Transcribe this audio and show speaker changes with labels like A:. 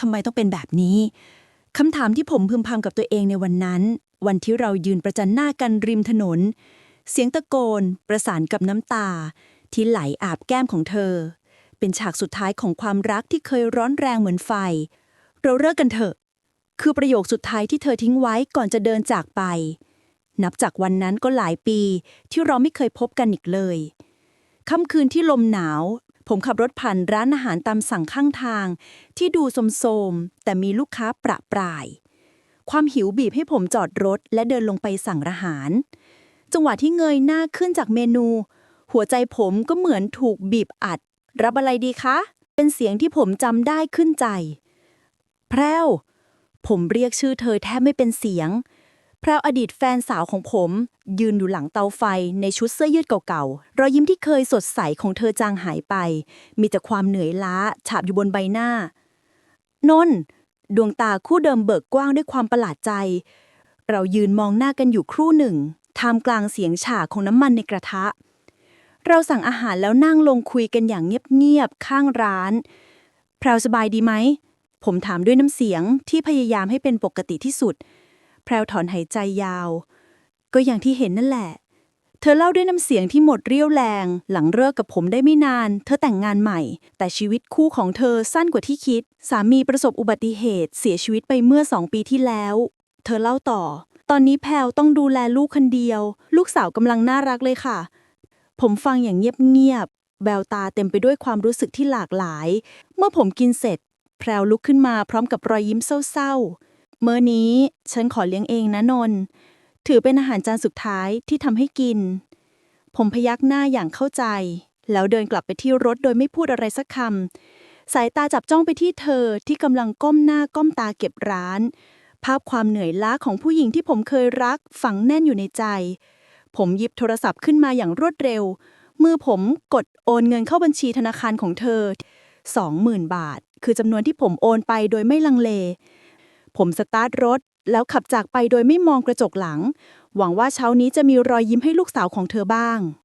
A: ทำไมต้องเป็นแบบนี้คำถามที่ผมพึมพำกับตัวเองในวันนั้น วันที่เรายืนประจันหน้ากันริมถนน เสียงตะโกน ประสานกับน้ำตา ที่ไหลอาบแก้มของเธอ เป็นฉากสุดท้ายของความรักที่เคยร้อนแรงเหมือนไฟ เราเลิกกันเถอะ คือประโยคสุดท้ายที่เธอทิ้งไว้ก่อนจะเดินจากไป นับจากวันนั้นก็หลายปีที่เราไม่เคยพบกันอีกเลยค่ำคืนที่ลมหนาว ผมขับรถผ่านร้านอาหารตามสั่งข้างทาง ที่ดูโสมๆ แต่มีลูกค้าประปราย ความหิวบีบให้ผมจอดรถและเดินลงไปสั่งอาหาร จังหวะที่เงยหน้าขึ้นจากเมนู หัวใจผมก็เหมือนถูกบีบอัด รับอะไรดีคะ เป็นเสียงที่ผมจำได้ขึ้นใจ แพรวผมเรียกชื่อเธอแทบไม่เป็นเสียง พราวอดีตแฟนสาวของผม ยืนอยู่หลังเตาไฟในชุดเสื้อยืดเก่าๆ รอยยิ้มที่เคยสดใสของเธอจางหายไป มีแต่ความเหนื่อยล้าฉาบอยู่บนใบหน้า นนดวงตาคู่เดิมเบิกกว้างด้วยความประหลาดใจ เรายืนมองหน้ากันอยู่ครู่หนึ่งท่ามกลางเสียงฉากของน้ำมันในกระทะ เราสั่งอาหารแล้วนั่งลงคุยกันอย่างเงียบๆข้างร้านแพรวสบายดีไหม ผมถามด้วยน้ำเสียงที่พยายามให้เป็นปกติที่สุด แพรวถอนหายใจยาว ก็อย่างที่เห็นนั่นแหละ เธอเล่าด้วยน้ำเสียงที่หมดเรี่ยวแรง หลังเลิกกับผมได้ไม่นาน เธอแต่งงานใหม่ แต่ชีวิตคู่ของเธอสั้นกว่าที่คิด สามีประสบอุบัติเหตุ เสียชีวิตไปเมื่อสองปีที่แล้ว เธอเล่าต่อ ตอนนี้แพรวต้องดูแลลูกคนเดียว ลูกสาวกำลังน่ารักเลยค่ะ ผมฟังอย่างเงียบๆแววตาเต็มไปด้วยความรู้สึกที่หลากหลาย เมื่อผมกินเสร็จ แพรวลุกขึ้นมาพร้อมกับรอยยิ้มเศร้าๆ เมื่อนี้ฉันขอเลี้ยงเองนะนนท์ถือเป็นอาหารจานสุดท้ายที่ทำให้กิน ผมพยักหน้าอย่างเข้าใจ แล้วเดินกลับไปที่รถโดยไม่พูดอะไรสักคำ สายตาจับจ้องไปที่เธอที่กำลังก้มหน้าก้มตาเก็บร้าน ภาพความเหนื่อยล้าของผู้หญิงที่ผมเคยรักฝังแน่นอยู่ในใจ ผมหยิบโทรศัพท์ขึ้นมาอย่างรวดเร็ว มือผมกดโอนเงินเข้าบัญชีธนาคารของเธอ 20,000 บาท คือจำนวนที่ผมโอนไปโดยไม่ลังเล ผมสตาร์ทรถ แล้วขับจากไปโดยไม่มองกระจกหลัง หวังว่าเช้านี้จะมีรอยยิ้มให้ลูกสาวของเธอบ้าง